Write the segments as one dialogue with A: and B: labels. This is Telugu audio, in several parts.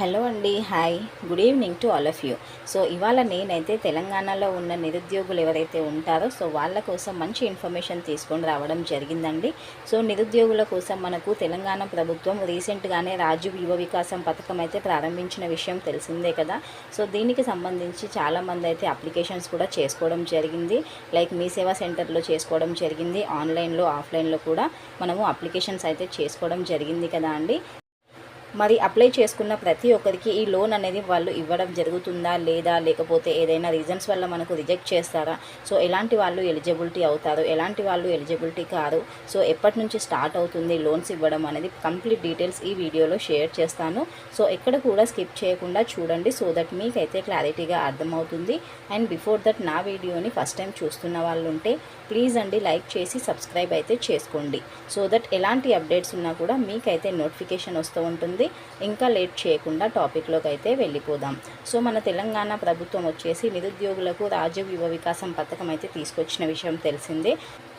A: హలో అండి hi. Good evening to all of you. So ఇవాళ నేనైతే తెలంగాణలో ఉన్న నిరుద్యోగులు ఎవరైతే ఉంటారో సో వాళ్ళ కోసం మంచి ఇన్ఫర్మేషన్ తీసుకొని రావడం జరిగిందండి. సో నిరుద్యోగుల కోసం మనకు తెలంగాణ ప్రభుత్వం రీసెంట్గానే రాజు యువ వికాసం పథకం అయితే ప్రారంభించిన విషయం తెలిసిందే కదా. సో దీనికి సంబంధించి చాలామంది అయితే అప్లికేషన్స్ కూడా చేసుకోవడం జరిగింది. లైక్ మీ సేవా సెంటర్లో చేసుకోవడం జరిగింది ఆన్లైన్లో ఆఫ్లైన్లో కూడా మనము అప్లికేషన్స్ అయితే చేసుకోవడం జరిగింది కదా అండి. మరి అప్లై చేసుకున్న ప్రతి ఒక్కరికి ఈ లోన్ అనేది వాళ్ళు ఇవ్వడం జరుగుతుందా లేదా? లేకపోతే ఏదైనా రీజన్స్ వల్ల మనకు రిజెక్ట్ చేస్తారా? సో ఎలాంటి వాళ్ళు ఎలిజిబిలిటీ అవుతారు? ఎలాంటి వాళ్ళు ఎలిజిబిలిటీ కారు? సో ఎప్పటి నుంచి స్టార్ట్ అవుతుంది లోన్స్ ఇవ్వడం అనేది కంప్లీట్ డీటెయిల్స్ ఈ వీడియోలో షేర్ చేస్తాను. సో ఎక్కడ కూడా స్కిప్ చేయకుండా చూడండి. సో దట్ మీకైతే క్లారిటీగా అర్థమవుతుంది. అండ్ బిఫోర్ దట్ నా వీడియోని ఫస్ట్ టైం చూస్తున్న వాళ్ళు ఉంటే ప్లీజ్ అండి లైక్ చేసి సబ్స్క్రైబ్ అయితే చేసుకోండి. సో దట్ ఎలాంటి అప్డేట్స్ ఉన్నా కూడా మీకైతే నోటిఫికేషన్ వస్తూ ఉంటుంది. ఇంకా లేట్ చేయకుండా టాపిక్లోకి అయితే వెళ్ళిపోదాం. సో మన తెలంగాణ ప్రభుత్వం వచ్చేసి నిరుద్యోగులకు రాజీవ్ యువ వికాసం పథకం అయితే తీసుకొచ్చిన విషయం తెలిసిందే.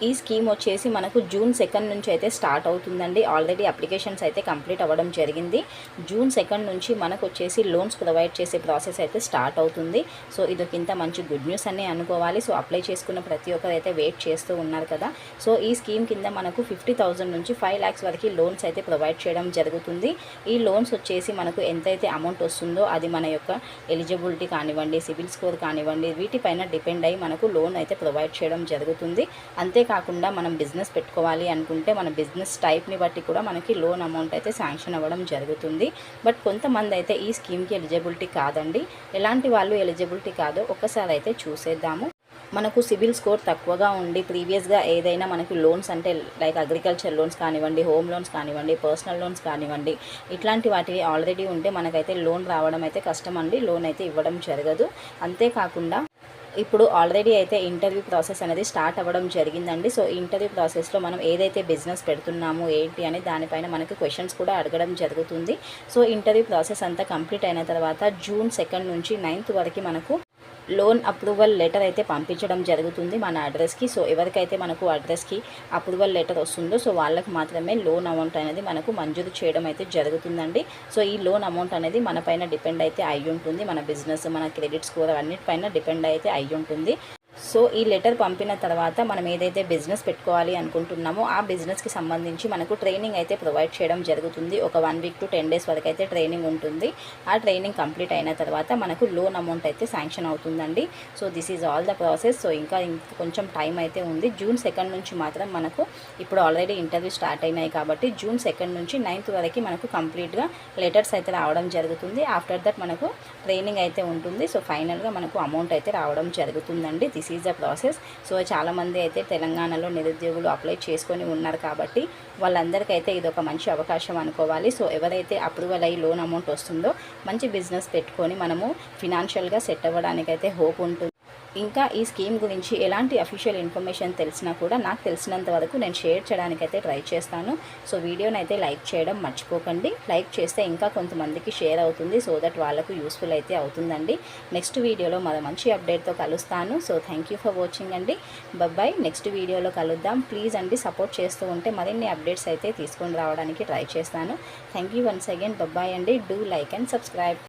A: ఈ స్కీమ్ వచ్చేసి మనకు జూన్ సెకండ్ నుంచి అయితే స్టార్ట్ అవుతుందండి. ఆల్రెడీ అప్లికేషన్స్ అయితే కంప్లీట్ అవ్వడం జరిగింది. జూన్ సెకండ్ నుంచి మనకు వచ్చేసి లోన్స్ ప్రొవైడ్ చేసే ప్రాసెస్ అయితే స్టార్ట్ అవుతుంది. సో ఇది ఇంత మంచి గుడ్ న్యూస్ అని అనుకోవాలి. సో అప్లై చేసుకున్న ప్రతి ఒక్కరు అయితే వెయిట్ చేస్తూ ఉన్నారు కదా. సో ఈ స్కీమ్ కింద మనకు ఫిఫ్టీ థౌజండ్ నుంచి ఫైవ్ ల్యాక్స్ వరకు లోన్స్ అయితే ప్రొవైడ్ చేయడం జరుగుతుంది. ఈ లోన్స్ వచ్చేసి మనకు ఎంతైతే అమౌంట్ వస్తుందో అది మన యొక్క ఎలిజిబిలిటీ కానివ్వండి సిబిల్ స్కోర్ కానివ్వండి వీటిపైన డిపెండ్ అయ్యి మనకు లోన్ అయితే ప్రొవైడ్ చేయడం జరుగుతుంది. అంతేకాకుండా మనం బిజినెస్ పెట్టుకోవాలి అనుకుంటే మన బిజినెస్ టైప్ని బట్టి కూడా మనకి లోన్ అమౌంట్ అయితే శాంక్షన్ అవ్వడం జరుగుతుంది. బట్ కొంతమంది అయితే ఈ స్కీమ్కి ఎలిజిబిలిటీ కాదండి. ఎలాంటి వాళ్ళు ఎలిజిబిలిటీ కాదో ఒక్కసారి అయితే చూసేద్దాము. మనకు సిబిల్ స్కోర్ తక్కువగా ఉండి ప్రీవియస్గా ఏదైనా మనకి లోన్స్ అంటే లైక్ అగ్రికల్చర్ లోన్స్ కానివ్వండి హోమ్ లోన్స్ కానివ్వండి పర్సనల్ లోన్స్ కానివ్వండి ఇట్లాంటి వాటివి ఆల్రెడీ ఉంటే మనకైతే లోన్ రావడం అయితే కష్టం అండి లోన్ అయితే ఇవ్వడం జరగదు. అంతేకాకుండా ఇప్పుడు ఆల్రెడీ అయితే ఇంటర్వ్యూ ప్రాసెస్ అనేది స్టార్ట్ అవ్వడం జరిగిందండి. సో ఇంటర్వ్యూ ప్రాసెస్లో మనం ఏదైతే బిజినెస్ పెడుతున్నాము ఏంటి అని దానిపైన మనకి క్వశ్చన్స్ కూడా అడగడం జరుగుతుంది. సో ఇంటర్వ్యూ ప్రాసెస్ అంతా కంప్లీట్ అయిన తర్వాత జూన్ సెకండ్ నుంచి నైన్త్ వరకు మనకు లోన్ అప్రూవల్ లెటర్ అయితే పంపించడం జరుగుతుంది మన అడ్రస్కి. సో ఎవరికైతే మనకు అడ్రస్కి అప్రూవల్ లెటర్ వస్తుందో సో వాళ్ళకి మాత్రమే లోన్ అమౌంట్ అనేది మనకు మంజూరు చేయడం అయితే జరుగుతుందండి. సో ఈ లోన్ అమౌంట్ అనేది మన పైన డిపెండ్ అయితే అయి ఉంటుంది మన బిజినెస్ మన క్రెడిట్ స్కోర్ అన్నిటిపైన డిపెండ్ అయితే అయి ఉంటుంది సో ఈ లెటర్ పంపిన తర్వాత మనం ఏదైతే బిజినెస్ పెట్టుకోవాలి అనుకుంటున్నామో ఆ బిజినెస్కి సంబంధించి మనకు ట్రైనింగ్ అయితే ప్రొవైడ్ చేయడం జరుగుతుంది. ఒక one week to ten days వరకు అయితే ట్రైనింగ్ ఉంటుంది. ఆ ట్రైనింగ్ కంప్లీట్ అయిన తర్వాత మనకు లోన్ అమౌంట్ అయితే శాంక్షన్ అవుతుందండి. So this is all the process. So ఇంకా కొంచెం టైం అయితే ఉంది. జూన్ సెకండ్ నుంచి మాత్రం మనకు ఇప్పుడు ఆల్రెడీ ఇంటర్వ్యూ స్టార్ట్ అయినాయి కాబట్టి జూన్ సెకండ్ నుంచి నైన్త్ వరకు మనకు కంప్లీట్గా లెటర్స్ అయితే రావడం జరుగుతుంది. ఆఫ్టర్ దట్ మనకు ట్రైనింగ్ అయితే ఉంటుంది. సో ఫైనల్గా మనకు అమౌంట్ అయితే రావడం జరుగుతుందండి. This is the process. So చాలామంది అయితే తెలంగాణలో నిరుద్యోగులు అప్లై చేసుకొని ఉన్నారు కాబట్టి వాళ్ళందరికైతే ఇది ఒక మంచి అవకాశం అనుకోవాలి. సో ఎవరైతే అప్రూవల్ అయ్యి లోన్ అమౌంట్ వస్తుందో మంచి బిజినెస్ పెట్టుకొని మనము ఫినాన్షియల్గా సెట్ అవ్వడానికైతే హోప్ ఉంటుంది. ఇంకా ఈ స్కీమ్ గురించి ఎలాంటి అఫీషియల్ ఇన్ఫర్మేషన్ తెలిసినా కూడా నాకు తెలిసినంత వరకు నేను షేర్ చేయడానికి అయితే ట్రై చేస్తాను. సో వీడియోని అయితే లైక్ చేయడం మర్చిపోకండి. లైక్ చేస్తే ఇంకా కొంతమందికి షేర్ అవుతుంది. సో దట్ వాళ్ళకు యూస్ఫుల్ అయితే అవుతుందండి. నెక్స్ట్ వీడియోలో మరో మంచి అప్డేట్తో కలుస్తాను. So thank you for watching అండి. బాయ్ నెక్స్ట్ వీడియోలో కలుద్దాం. ప్లీజ్ అండి సపోర్ట్ చేస్తూ ఉంటే మరిన్ని అప్డేట్స్ అయితే తీసుకొని రావడానికి ట్రై చేస్తాను. Thank you once again bye అండి. Do like and subscribe